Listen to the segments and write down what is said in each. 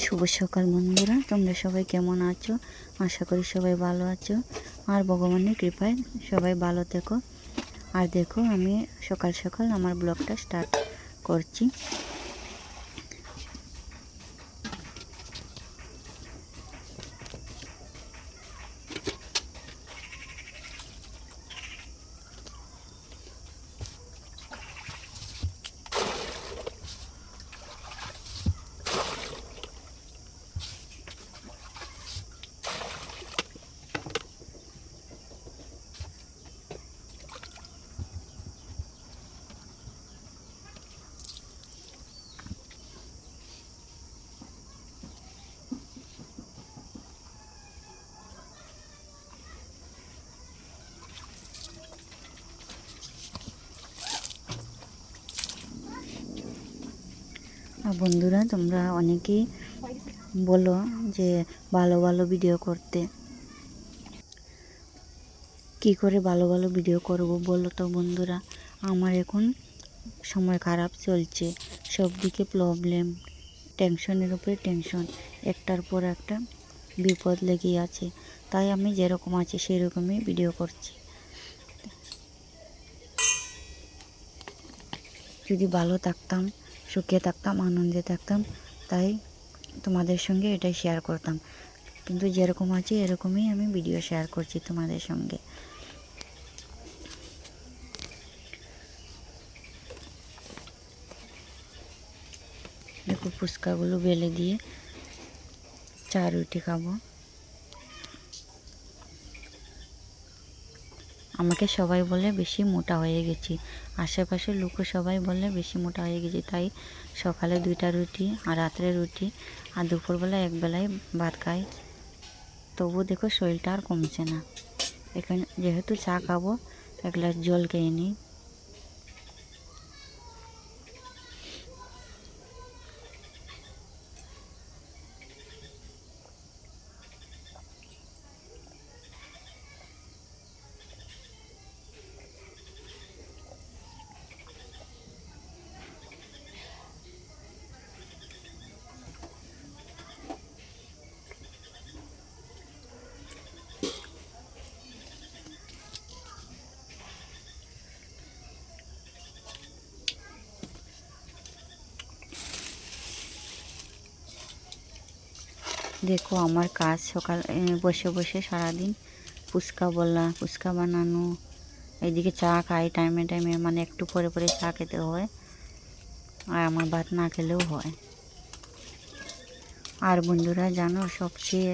শুভ সকাল বন্ধুরা, তোমরা সবাই কেমন আছো? আশা করি সবাই ভালো আছো। আর ভগবানের কৃপায় সবাই ভালো থেকো। আর দেখো, আমি সকাল সকাল আমার ব্লগটা স্টার্ট করছি। বন্ধুরা, তোমরা অনেকেই বলো যে ভালো ভালো ভিডিও করতে। কি করে ভালো ভালো ভিডিও করব বলো তো বন্ধুরা? আমার এখন সময় খারাপ চলছে। সব দিকে প্রবলেম টেনশনের উপরে টেনশন একটার পর একটা বিপদ লেগেই আছে। তাই আমি যেরকম আছি, সেরকমই ভিডিও করছি। যদি ভালো থাকতাম সুখে থাকতাম, আনন্দে থাকতাম, তাই তোমাদের সঙ্গে এটাই শেয়ার করতাম। কিন্তু যেরকম আছে এরকমই আমি ভিডিও শেয়ার করছি তোমাদের সঙ্গে। দেখো ফুচকাগুলো বেলে দিয়ে চা রুটি খাব। আমাকে সবাই বলে বেশি মোটা হয়ে গেছি। আশেপাশের লোকও সবাই বলে বেশি মোটা হয়ে গেছি। তাই সকালে দুইটা রুটি আর রাত্রে রুটি আর দুপুরবেলা একবেলায় ভাত খাই। তবু দেখো শরীরটা আর কমছে না। এখানে যেহেতু চা খাব, এক গ্লাস জল খেয়ে নিই। দেখো আমার কাজ সকাল বসে বসে সারাদিন ফুচকা বলা ফুচকা বানানো, এইদিকে চা খাই টাইমে টাইমে মানে একটু পরে পরে চা খেতে হয় আর আমার ভাত না খেলেও হয়। আর বন্ধুরা জানো সবচেয়ে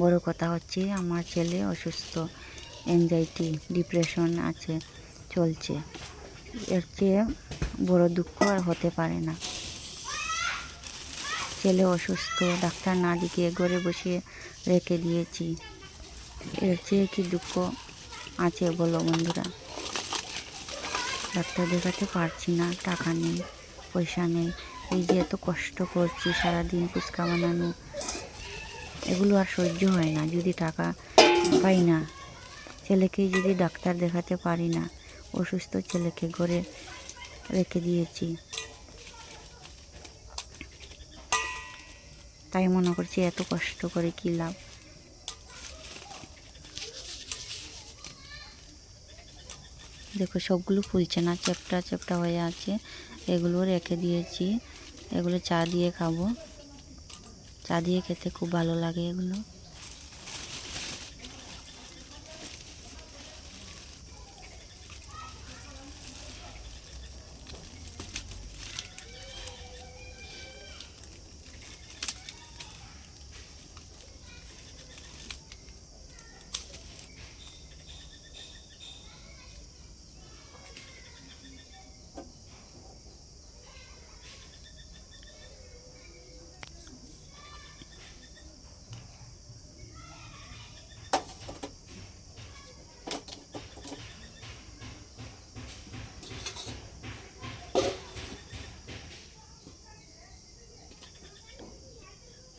বড় কথা হচ্ছে আমার ছেলে অসুস্থ এনজাইটি ডিপ্রেশন আছে, চলছে। এর চেয়ে বড় দুঃখ আর হতে পারে না। ছেলে অসুস্থ, ডাক্তার না দেখিয়ে ঘরে বসে রেখে দিয়েছি। এর চেয়ে কি দুঃখ আছে বলো বন্ধুরা? ডাক্তার দেখাতে পারছি না, টাকা নেই, পয়সা নেই। এই যে এত কষ্ট করছি, সারাদিন ফুচকা বানানো, এগুলো আর সহ্য হয় না। যদি টাকা পাই না, ছেলেকে যদি ডাক্তার দেখাতে পারি না, অসুস্থ ছেলেকে ঘরে রেখে দিয়েছি। তাই মনে করছি এত কষ্ট করে কী লাভ? দেখো, সবগুলো ফুলছে না, চ্যাপটা চ্যাপটা হয়ে আছে। এগুলো রেখে দিয়েছি। এগুলো চা দিয়ে খাব। চা দিয়ে খেতে খুব ভালো লাগে এগুলো।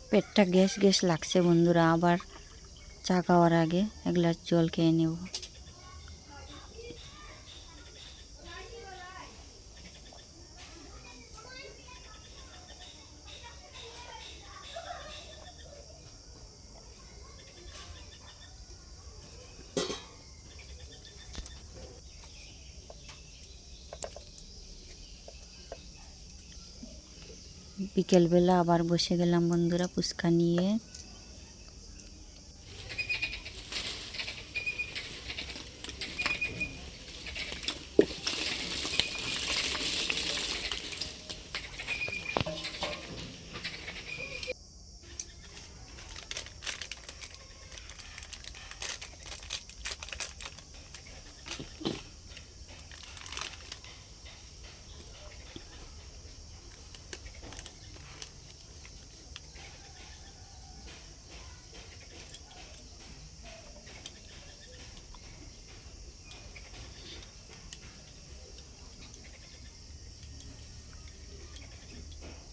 পেটটা গ্যাস গ্যাস লাগছে বন্ধুরা আবার চা খাওয়ার আগে এক গ্লাস জল খেয়ে নেব। বিকেলবেলা আবার বসে গেলাম বন্ধুরা ফুচকা নিয়ে।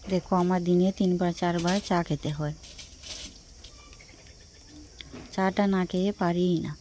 দেখো আমার দিনে তিনবার চারবার চা খেতে হয়। চাটা না খেয়ে পারিই না।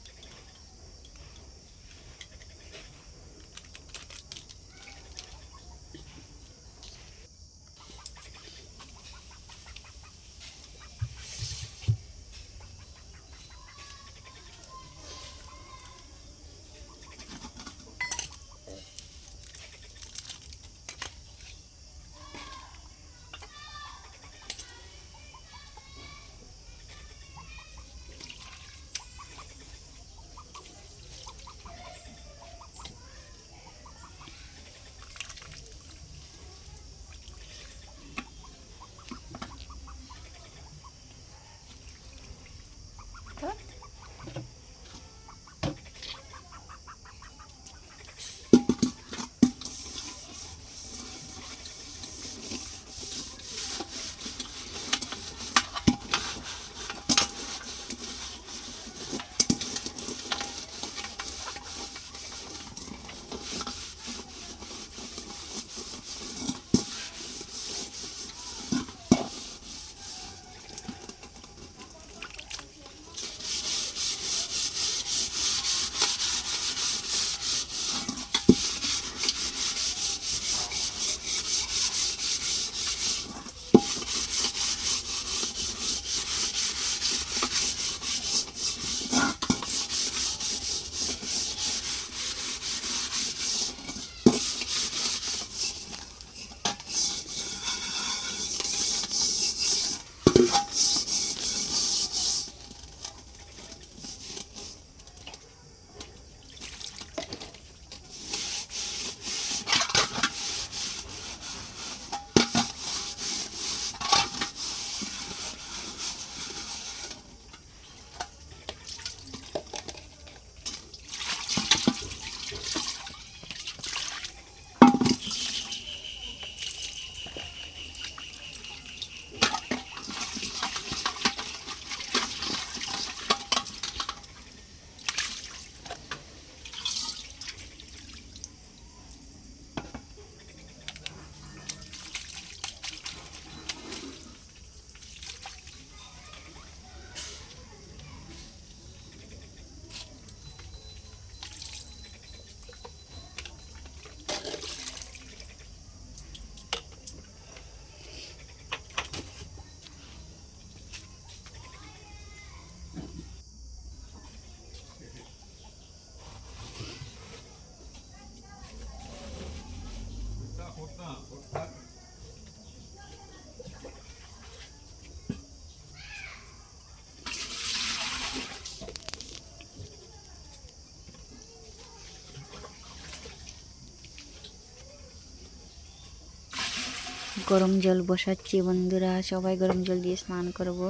গরম জল বসাচ্ছি বন্ধুরা। সবাই গরম জল দিয়ে স্নান করব।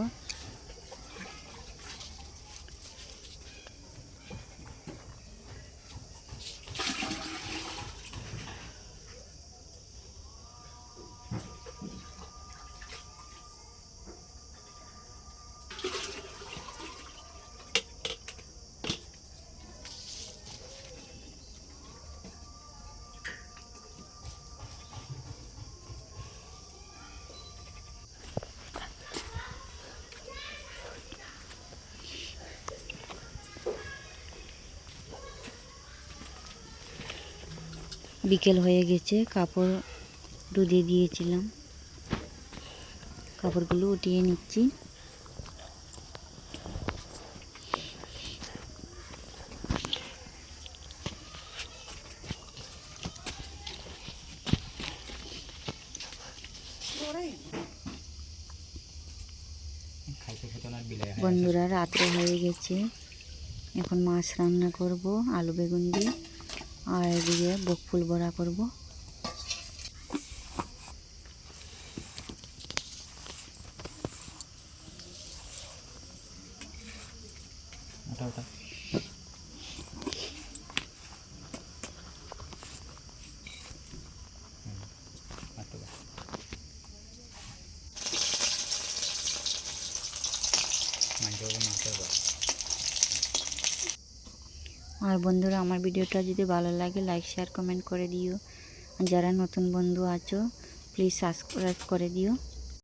বিকেল হয়ে গেছে কাপড় রোদে দিয়েছিলাম। কাপড়গুলো উঠিয়ে নিচ্ছি। বন্ধুরা রাত্রে হয়ে গেছে। এখন মাছ রান্না করব আলু বেগুন দিয়ে। আর এদিকে বকফুল বড়া করব। আর বন্ধুরা, আমার ভিডিওটা যদি ভালো লাগে লাইক শেয়ার কমেন্ট করে দিও। যারা নতুন বন্ধু আছো প্লিজ সাবস্ক্রাইব করে দিও।